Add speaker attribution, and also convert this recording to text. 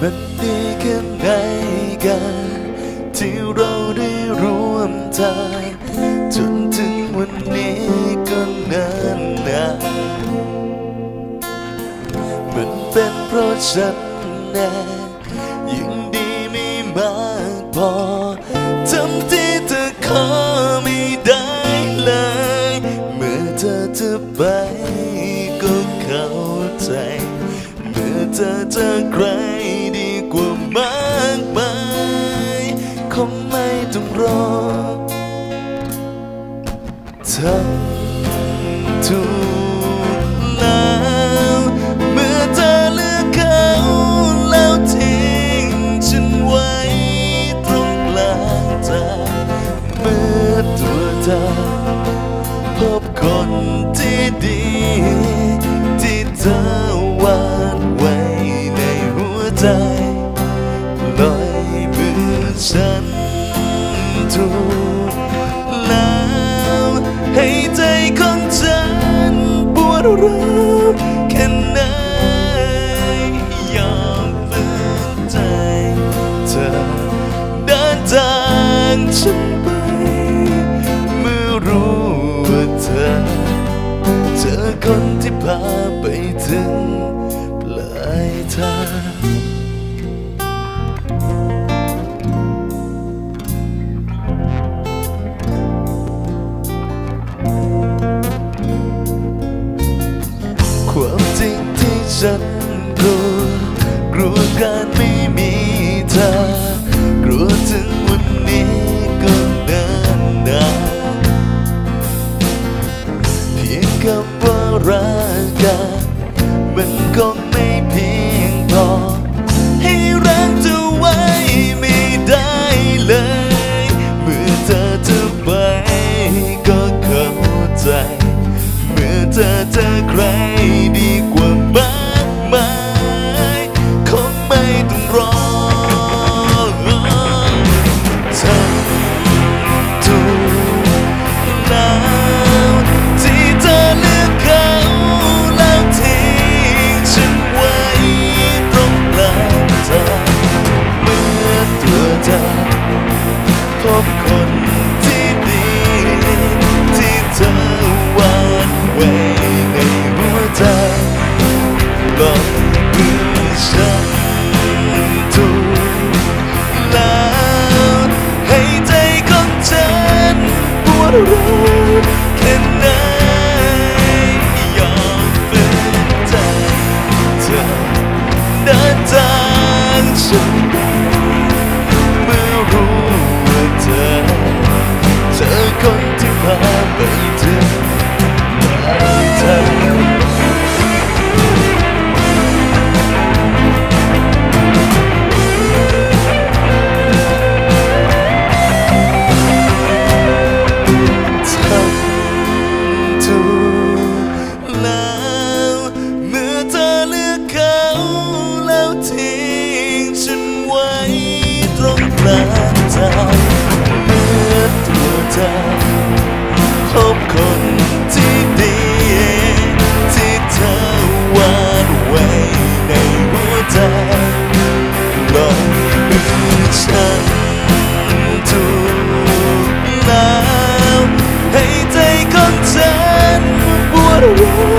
Speaker 1: มันดีแค่ไหนกันที่เราได้ร่วมทางจนถึงวันนี้ก็นานนานมันเป็นเพราะฉันแน่ ถูกแล้วเมื่อเธอเลือกเขาแล้วทิ้งฉันไว้ตรงกลางทางเมื่อตัวเธอ รักแค่ไหนยอมฝืนใจเธอเดินทางฉันไป เมื่อรู้ว่าเธอ เธอคนที่พาไปถึง ฉันกลัวกลัวการไม่มีเธอกลัวถึงวันนี้ก็นานนานเพียงคำว่ารักกันมันคงไม่เพียงพอให้รักเธอไว้ไม่ได้เลย เมื่อเธอจะไปก็เข้าใจ เมื่อเธอเจอใคร ฉันถูกแล้วให้ใจของฉันปวดร้าว